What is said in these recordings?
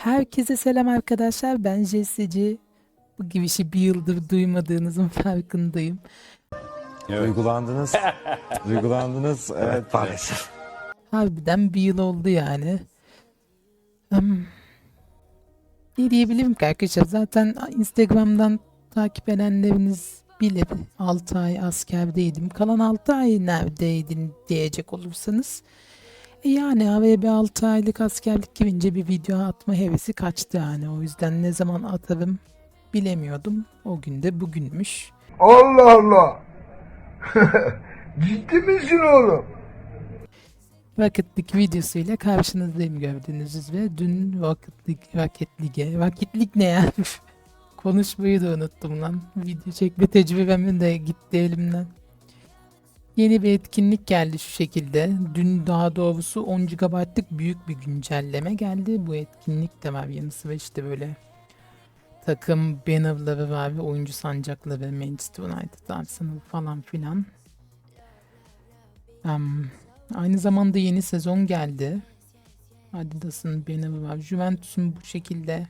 Herkese selam arkadaşlar. Ben Jessici. Bu girişi bir yıldır duymadığınızın farkındayım. Duygulandınız. Duygulandınız. Evet. Maalesef. Harbiden bir yıl oldu yani. Ne diyebilirim ki arkadaşlar? Zaten Instagram'dan takip edenleriniz bilir. 6 ay askerdeydim. Kalan 6 ay neredeydin diyecek olursanız. Yani araya bir 6 aylık askerlik girince bir video atma hevesi kaçtı yani. O yüzden ne zaman atarım bilemiyordum. O gün de bugünmüş. Allah Allah. Ciddi misin oğlum? Vakitlik videosuyla karşınızdayım gördüğünüz üzere. Dün vakitlik, vakitlige, vakitlik ne ya? Konuşmayı da unuttum lan. Video çekme tecrübemin de gitti elimden. Yeni bir etkinlik geldi şu şekilde. Dün daha doğrusu 10 GB'lık büyük bir güncelleme geldi. Bu etkinlik de var yanı sıra işte böyle takım bannerları var ve oyuncu sancakları Manchester United, Arsenal falan filan. Em, aynı zamanda yeni sezon geldi. Adidas'ın bannerı var. Juventus'un bu şekilde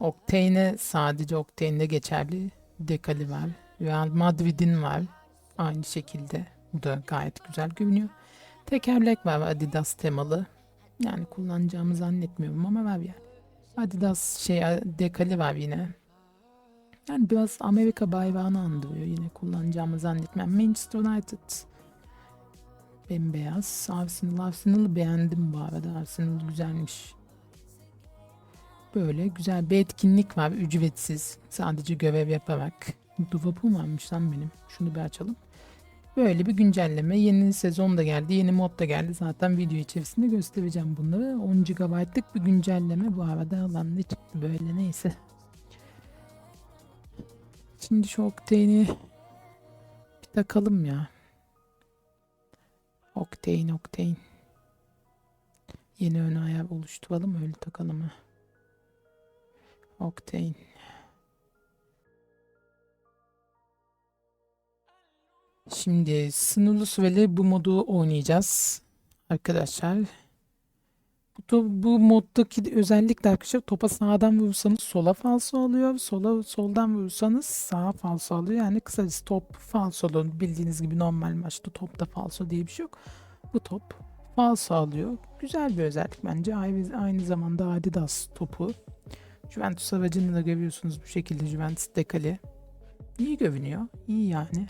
Octane'e sadece Octane'de geçerli dekali var. Real Madrid'in var. Aynı şekilde. Bu da gayet güzel görünüyor. Tekerlek var Adidas temalı. Yani kullanacağımı zannetmiyorum ama var yani. Adidas şey dekali var yine. Yani biraz Amerika bayrağını andırıyor. Yine kullanacağımı zannetmem. Manchester United bembeyaz. Arsenal, Arsenal'ı beğendim bu arada. Arsenal güzelmiş. Böyle güzel bir etkinlik var. Ücretsiz. Sadece görev yaparak. Duvapım varmış lan benim. Şunu bir açalım. Böyle bir güncelleme. Yeni sezon da geldi. Yeni mod da geldi. Zaten video içerisinde göstereceğim bunları. 10 GB'lık bir güncelleme. Bu arada alan ne çıktı böyle neyse. Şimdi şu Octane'i bir takalım ya. Octane Octane. Yeni ön ayar oluşturalım öyle takalım. Octane. Şimdi sınırlı süreli bu modu oynayacağız. Arkadaşlar. Bu, bu moddaki özellikle arkadaşlar topa sağdan vurursanız sola falso alıyor. Sola soldan vurursanız sağa falso alıyor. Yani kısacası top falsolu bildiğiniz gibi normal maçta topta falso diye bir şey yok. Bu top falso alıyor. Güzel bir özellik bence. Aynı, aynı zamanda Adidas topu. Juventus aracını da görüyorsunuz bu şekilde Juventus dekali. İyi görünüyor. İyi yani.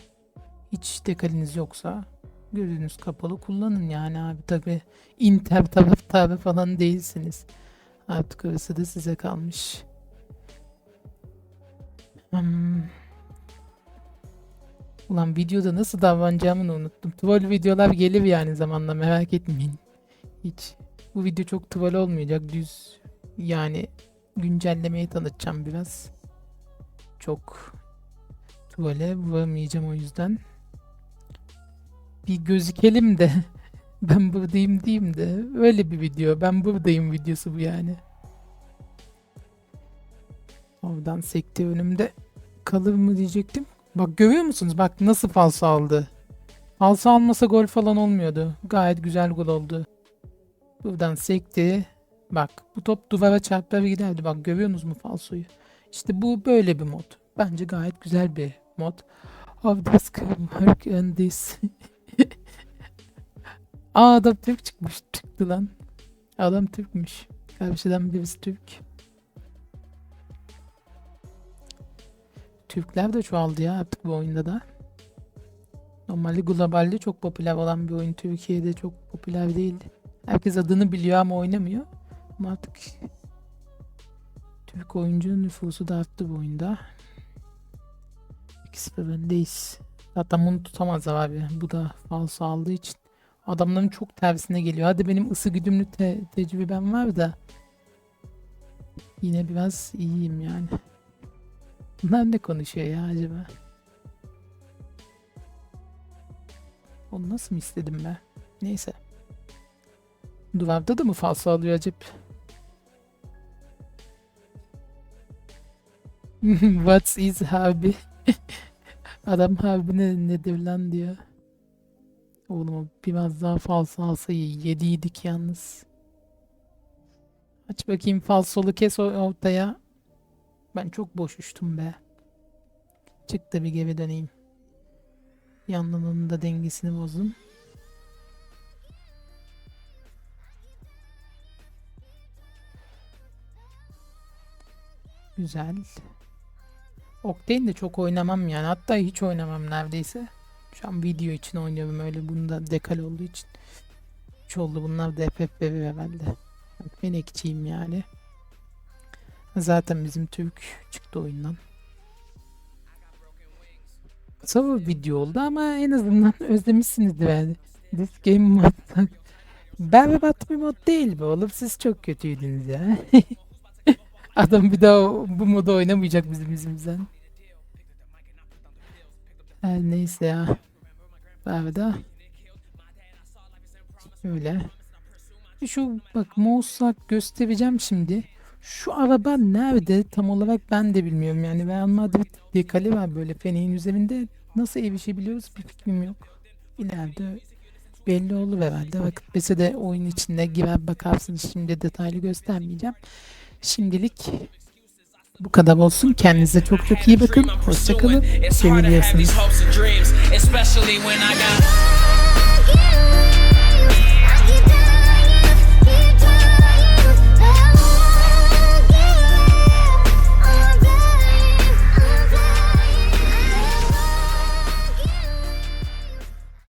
Hiç dekaliniz yoksa gözünüz kapalı kullanın yani abi tabi Inter taraftarı falan değilsiniz. Artık orası da size kalmış. Hmm. Ulan videoda nasıl davranacağımı da unuttum. Troll videolar gelir yani zamanla merak etmeyin. Hiç. Bu video çok troll olmayacak. Düz yani güncellemeyi tanıtacağım biraz. Çok tuvale vuramayacağım o yüzden. Bir gözükelim de ben buradayım diyeyim de öyle bir video. Ben buradayım videosu bu yani. Oradan sekti önümde kalır mı diyecektim. Bak görüyor musunuz? Bak nasıl falso aldı. Falso almasa gol falan olmuyordu. Gayet güzel gol oldu. Buradan sekti. Bak bu top duvara çarpar giderdi. Bak görüyorsunuz mu falsoyu? İşte bu böyle bir mod. Bence gayet güzel bir mod. Of this work and this. Aa adam Türk çıkmış. Çıktı lan. Adam Türkmüş. Karşıdan birisi Türk. Türkler de çoğaldı ya artık bu oyunda da. Normalde globalde çok popüler olan bir oyun. Türkiye'de çok popüler değildi. Herkes adını biliyor ama oynamıyor. Ama artık Türk oyuncu nüfusu da arttı bu oyunda. 2-0 öndeyiz. Zaten bunu tutamaz abi. Bu da falso aldığı için. Adamların çok tersine geliyor. Hadi benim ısı güdümlü te- tecrübem var da. Yine biraz iyiyim yani. Bunlar ne konuşuyor ya acaba? Onu nasıl mı istedim ben? Neyse. Duvarda da mı falso alıyor acaba? What is harbi? Adam harbi ne, nedir lan diyor. Oğlum biraz daha falso alsa iyi. Yediydik yalnız. Aç bakayım falsolu kes ortaya. Ben çok boş uçtum be. Çık da bir geri döneyim. Yanlının da dengesini bozdum. Güzel. Octane de çok oynamam yani. Hatta hiç oynamam neredeyse. Şu an video için oynuyorum öyle. Bunda dekal olduğu için. Üç oldu bunlar bebi herhalde. Ben ekçiyim yani. Zaten bizim Türk çıktı oyundan. Kısa bir video oldu ama en azından özlemişsinizdir yani. This game mod. Berbat bir mod değil bu oğlum. Siz çok kötüydünüz ya. Adam bir daha bu modu oynamayacak bizim yüzümüzden. Her neyse ya. Berbat. Öyle. Şu bak Mousak göstereceğim şimdi. Şu araba nerede tam olarak ben de bilmiyorum. Yani Real Madrid dekali var böyle Feney'in üzerinde. Nasıl erişebiliyoruz bir fikrim yok. İleride belli olur herhalde. Vakit bese de oyun içinde girer bakarsınız. Şimdi detaylı göstermeyeceğim. Şimdilik bu kadar olsun. Kendinize çok çok iyi bakın. Hoşçakalın. Seviliyorsunuz.